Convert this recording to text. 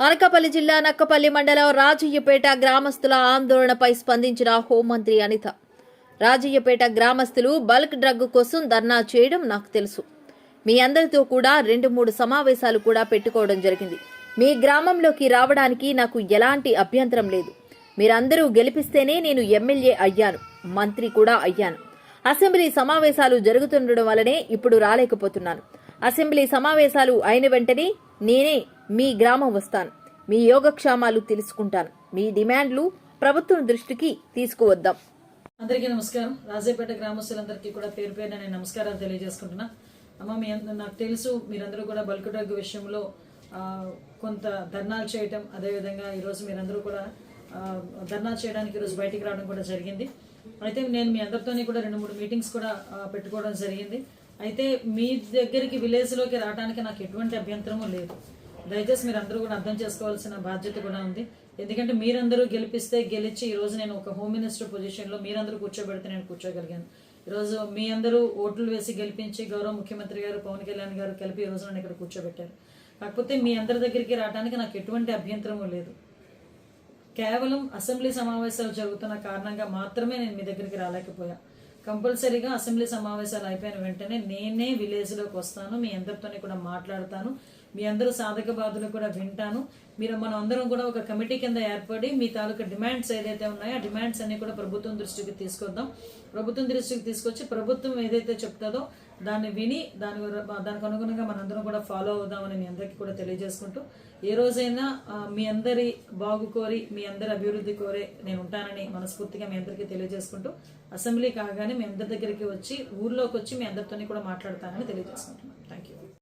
అనకాపల్లి జిల్లా నక్కపల్లి మండలం రాజయ్యపేట గ్రామస్తుల ఆందోళనపై స్పందించిన హోంమంత్రి అనిత. రాజయ్యపేట గ్రామస్తులు బల్క్ డ్రగ్ కోసం ధర్నా చేయడం నాకు తెలుసు. మీ అందరితో కూడా రెండు మూడు సమావేశాలు కూడా పెట్టుకోవడం జరిగింది. మీ గ్రామంలోకి రావడానికి నాకు ఎలాంటి అభ్యంతరం లేదు. మీరందరూ గెలిపిస్తేనే నేను ఎమ్మెల్యే అయ్యాను. మంత్రి కూడా అయ్యాను. అసెంబ్లీ సమావేశాలు జరుగుతుండడం వల్లనే ఇప్పుడు రాలేకపోతున్నాను. అసెంబ్లీ సమావేశాలు అయిన వెంటనే నేనే మీ గ్రామం వస్తాను. మీ యోగక్షేమాలు తెలుసుకుంటాను. మీ డిమాండ్లు ప్రభుత్వం దృష్టికి తీసుకువద్దాం. అందరికీ నమస్కారం. రాజేపేట గ్రామస్తులందరికీ కూడా పేరు పేరున నేను నమస్కారాలు తెలియజేసుకుంటున్నా. అమ్మ మీ నాకు తెలుసు మీరందరూ కూడా బల్క్ డ్రగ్ విషయంలో కొంత ధర్నాలు చేయటం అదేవిధంగా ఈరోజు మీరందరూ కూడా ధర్నా చేయడానికి ఈరోజు బయటికి రావడం కూడా జరిగింది. అయితే నేను మీ అందరితోని కూడా రెండు మూడు మీటింగ్స్ కూడా పెట్టుకోవడం జరిగింది. అయితే మీ దగ్గరికి విలేజ్లోకి రావడానికి నాకు ఎటువంటి అభ్యంతరము లేదు. దయచేసి మీరు అందరూ కూడా అర్థం చేసుకోవాల్సిన బాధ్యత కూడా ఉంది. ఎందుకంటే మీరందరూ గెలిపిస్తే గెలిచి ఈరోజు నేను ఒక హోమ్ మినిస్టర్ పొజిషన్లో మీరందరూ కూర్చోబెడితే నేను కూర్చోగలిగాను. ఈరోజు మీ అందరూ ఓట్లు వేసి గెలిపించి గౌరవ ముఖ్యమంత్రి గారు పవన్ కళ్యాణ్ గారు కలిపి ఈ రోజు నన్ను ఇక్కడ కూర్చోబెట్టారు. కాకపోతే మీ అందరి దగ్గరికి రావడానికి నాకు ఎటువంటి అభ్యంతరము లేదు. కేవలం అసెంబ్లీ సమావేశాలు జరుగుతున్న కారణంగా మాత్రమే నేను మీ దగ్గరికి రాలేకపోయా. కంపల్సరీగా అసెంబ్లీ సమావేశాలు అయిపోయిన వెంటనే నేనే విలేజ్లోకి వస్తాను మీ అందరితోనే కూడా మాట్లాడతాను. మీ అందరూ సాధక బాధలు కూడా వింటాను. మీరు మనం అందరం కూడా ఒక కమిటీ కింద ఏర్పడి మీ తాలూకా డిమాండ్స్ ఏదైతే ఉన్నాయో ఆ డిమాండ్స్ అన్ని కూడా ప్రభుత్వం దృష్టికి తీసుకొద్దాం. ప్రభుత్వం దృష్టికి తీసుకొచ్చి ప్రభుత్వం ఏదైతే చెప్తుందో దాన్ని విని దాని దానికి అనుగుణంగా మనందరం కూడా ఫాలో అవుదామని మీ అందరికీ కూడా తెలియజేసుకుంటూ ఏ రోజైనా మీ అందరి బాగు కోరి మీ అందరి అభివృద్ధి కోరే నేను ఉంటానని మనస్ఫూర్తిగా మీ అందరికీ తెలియజేసుకుంటూ అసెంబ్లీ కాగానే మీ అందరి దగ్గరికి వచ్చి ఊర్లోకి వచ్చి మీ అందరితోని కూడా మాట్లాడతానని తెలియజేసుకుంటున్నాను. Thank you